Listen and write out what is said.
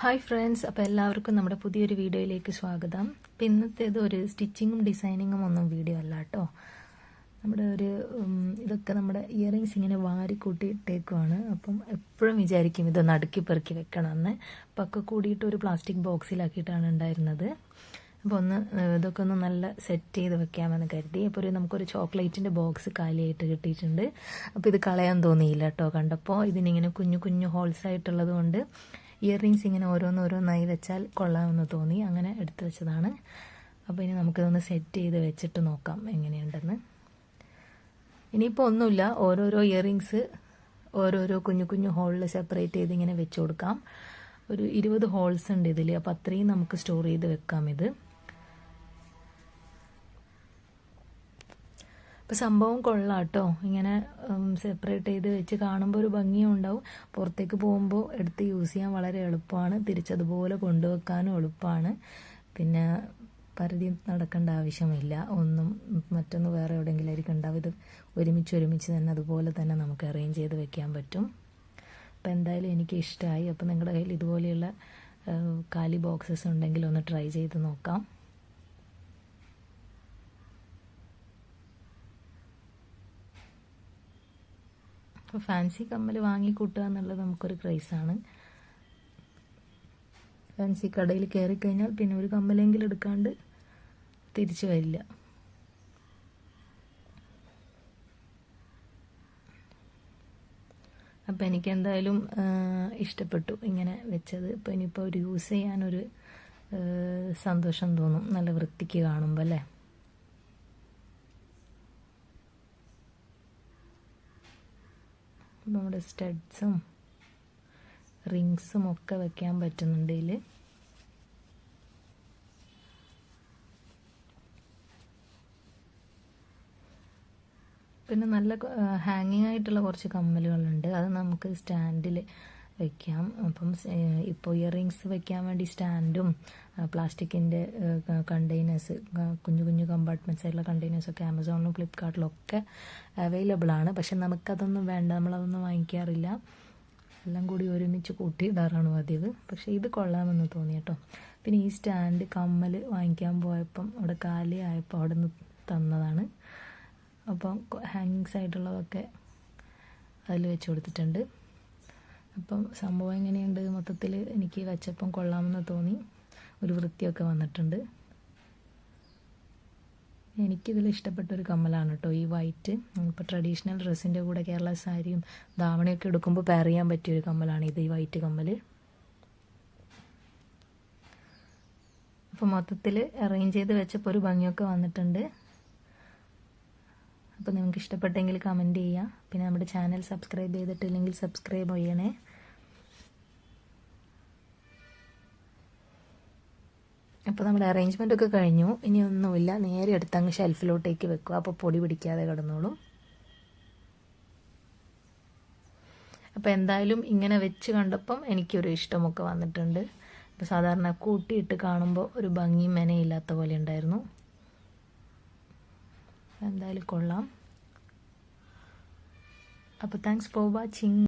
Hi friends അപ്പോൾ എല്ലാവർക്കും നമ്മുടെ പുതിയൊരു വീഡിയോയിലേക്ക് സ്വാഗതം. അപ്പം ഇന്നത്തേത് ഒരു സ്റ്റിച്ചിങ്ങും ഡിസൈനിങ്ങും ഒന്നും വീഡിയോ അല്ല കേട്ടോ. നമ്മുടെ ഒരു ഇതൊക്കെ നമ്മുടെ ഇയറിങ്സ് ഇങ്ങനെ വാരി കൂട്ടിയിട്ടേക്കുവാണ് അപ്പം എപ്പോഴും വിചാരിക്കും ഇതൊന്ന് അടുക്കി പെറുക്കി വെക്കണമെന്ന്. അപ്പം കൂടിയിട്ട് ഒരു പ്ലാസ്റ്റിക് ബോക്സിലാക്കിയിട്ടാണ് ഉണ്ടായിരുന്നത്. അപ്പോൾ ഒന്ന് ഇതൊക്കെ ഒന്ന് നല്ല സെറ്റ് ചെയ്ത് വെക്കാമെന്ന് കരുതി. അപ്പോൾ ഒരു നമുക്കൊരു ചോക്ലേറ്റിന്റെ ബോക്സ് കാലിയായിട്ട് കിട്ടിയിട്ടുണ്ട്. അപ്പോൾ ഇത് കളയാൻ തോന്നിയില്ല കേട്ടോ. കണ്ടപ്പോൾ ഇതിനിങ്ങനെ കുഞ്ഞു കുഞ്ഞു ഹോൾസ് ആയിട്ടുള്ളത് കൊണ്ട് ഇയർ റിങ്സ് ഇങ്ങനെ ഓരോന്നോരോന്നായി വെച്ചാൽ കൊള്ളാമെന്ന് തോന്നി. അങ്ങനെ എടുത്തു വെച്ചതാണ്. അപ്പോൾ ഇനി നമുക്കിതൊന്ന് സെറ്റ് ചെയ്ത് വെച്ചിട്ട് നോക്കാം എങ്ങനെയുണ്ടെന്ന്. ഇനിയിപ്പോൾ ഒന്നുമില്ല. ഓരോരോ ഇയർ റിങ്സ് ഓരോരോ കുഞ്ഞു കുഞ്ഞു ഹോളിൽ സെപ്പറേറ്റ് ചെയ്ത് ഇങ്ങനെ വെച്ച് കൊടുക്കാം. ഒരു ഇരുപത് ഹോൾസ് ഉണ്ട് ഇതിൽ അപ്പോൾ അത്രയും നമുക്ക് സ്റ്റോർ ചെയ്ത് വെക്കാം ഇത്. അപ്പോൾ സംഭവം കൊള്ളാം കേട്ടോ ഇങ്ങനെ സെപ്പറേറ്റ് ചെയ്ത് വെച്ച് കാണുമ്പോൾ ഒരു ഭംഗിയും ഉണ്ടാവും. പുറത്തേക്ക് പോകുമ്പോൾ എടുത്ത് യൂസ് ചെയ്യാൻ വളരെ എളുപ്പമാണ്. തിരിച്ചതുപോലെ കൊണ്ടുവെക്കാനും എളുപ്പമാണ്. പിന്നെ പരിധി നടക്കേണ്ട ആവശ്യമില്ല. ഒന്നും മറ്റൊന്ന് വേറെ എവിടെയെങ്കിലും ആയിരിക്കും ഉണ്ടാവും. ഇത് ഒരുമിച്ച് ഒരുമിച്ച് തന്നെ അതുപോലെ തന്നെ നമുക്ക് അറേഞ്ച് ചെയ്ത് വെക്കാൻ പറ്റും. അപ്പോൾ എന്തായാലും എനിക്ക് ഇഷ്ടമായി അപ്പോൾ നിങ്ങളുടെ കയ്യിൽ ഇതുപോലെയുള്ള കാലി ബോക്സസ് ഉണ്ടെങ്കിൽ ഒന്ന് ട്രൈ ചെയ്ത് നോക്കാം. അപ്പോൾ ഫാൻസി കമ്മൽ വാങ്ങി കൂട്ടുക എന്നുള്ളത് നമുക്കൊരു ക്രൈസാണ് ഫാൻസി കടയിൽ കയറി കഴിഞ്ഞാൽ പിന്നെ ഒരു കമ്മലെങ്കിലും എടുക്കാണ്ട് തിരിച്ചു വരില്ല. അപ്പോൾ എനിക്കെന്തായാലും ഇഷ്ടപ്പെട്ടു ഇങ്ങനെ വെച്ചത്. ഇപ്പോൾ ഇനിയിപ്പോൾ ഒരു യൂസ് ചെയ്യാനൊരു സന്തോഷം തോന്നും. നല്ല വൃത്തിക്ക് കാണുമ്പോൾ അല്ലേ? നമ്മുടെ സ്റ്റഡ്സും റിങ്സും ഒക്കെ വെക്കാൻ പറ്റുന്നുണ്ട് ഇതിൽ പിന്നെ നല്ല ഹാങ്ങിങ് ആയിട്ടുള്ള കുറച്ച് കമ്മലുകളുണ്ട്. അത് നമുക്ക് സ്റ്റാൻഡിൽ വെക്കാം. അപ്പം ഇപ്പോൾ ഇയറിങ്സ് വെക്കാൻ വേണ്ടി സ്റ്റാൻഡും പ്ലാസ്റ്റിക്കിന്റെ കണ്ടെയ്നേഴ്സ് കുഞ്ഞു കുഞ്ഞു കമ്പാർട്ട്മെന്റ്സ് ആയിട്ടുള്ള കണ്ടെയ്നേഴ്സൊക്കെ ആമസോണിലും ഫ്ലിപ്കാർട്ടിലൊക്കെ അവൈലബിൾ ആണ്. പക്ഷെ നമുക്കതൊന്നും വേണ്ട. നമ്മളതൊന്നും വാങ്ങിക്കാറില്ല. എല്ലാം കൂടി ഒരുമിച്ച് കൂട്ടിയിടാറാണ് പതിവ്. പക്ഷേ ഇത് കൊള്ളാമെന്ന് തോന്നി കേട്ടോ. പിന്നെ ഈ സ്റ്റാൻഡ് കമ്മൽ വാങ്ങിക്കാൻ പോയപ്പം അവിടെ കാലി ആയപ്പോൾ അവിടെ നിന്ന് തന്നതാണ്. അപ്പം ഹാങ്ങിങ്സ് ആയിട്ടുള്ളതൊക്കെ അതിൽ വെച്ച് കൊടുത്തിട്ടുണ്ട്. അപ്പം സംഭവം എങ്ങനെയുണ്ട്? മൊത്തത്തിൽ എനിക്ക് വെച്ചപ്പം കൊള്ളാമെന്ന് തോന്നി. ഒരു വൃത്തിയൊക്കെ വന്നിട്ടുണ്ട്. എനിക്കിതിൽ ഇഷ്ടപ്പെട്ട ഒരു കമ്മലാണ് കേട്ടോ ഈ വൈറ്റ് ഇപ്പോൾ ട്രഡീഷണൽ ഡ്രസ്സിന്റെ കൂടെ കേരള സാരിയും ധാവണിയൊക്കെ എടുക്കുമ്പോൾ പെയർ ചെയ്യാൻ പറ്റിയൊരു കമ്മലാണ് ഇത് ഈ വൈറ്റ് കമ്മൽ അപ്പം മൊത്തത്തിൽ അറേഞ്ച് ചെയ്ത് വെച്ചപ്പോൾ ഒരു ഭംഗിയൊക്കെ വന്നിട്ടുണ്ട്. അപ്പോൾ നിങ്ങൾക്ക് ഇഷ്ടപ്പെട്ടെങ്കിൽ കമന്റ് ചെയ്യുക പിന്നെ നമ്മുടെ ചാനൽ സബ്സ്ക്രൈബ് ചെയ്തിട്ടില്ലെങ്കിൽ സബ്സ്ക്രൈബ് ചെയ്യണേ. അപ്പോൾ നമ്മുടെ അറേഞ്ച്മെന്റ് ഒക്കെ കഴിഞ്ഞു. ഇനി ഒന്നുമില്ല. നേരെ എടുത്ത് അങ്ങ് ഷെൽഫിലോട്ടേക്ക് വെക്കുക. അപ്പോൾ പൊടി പിടിക്കാതെ കിടന്നോളും. അപ്പോൾ എന്തായാലും ഇങ്ങനെ വെച്ച് കണ്ടപ്പം എനിക്കൊരു ഇഷ്ടമൊക്കെ വന്നിട്ടുണ്ട്. ഇപ്പോൾ സാധാരണ കൂട്ടിയിട്ട് കാണുമ്പോൾ ഒരു ഭംഗി മെനയില്ലാത്ത പോലെ ഉണ്ടായിരുന്നു. എന്തായാലും കൊള്ളാം. അപ്പോൾ താങ്ക്സ് ഫോർ വാച്ചിങ്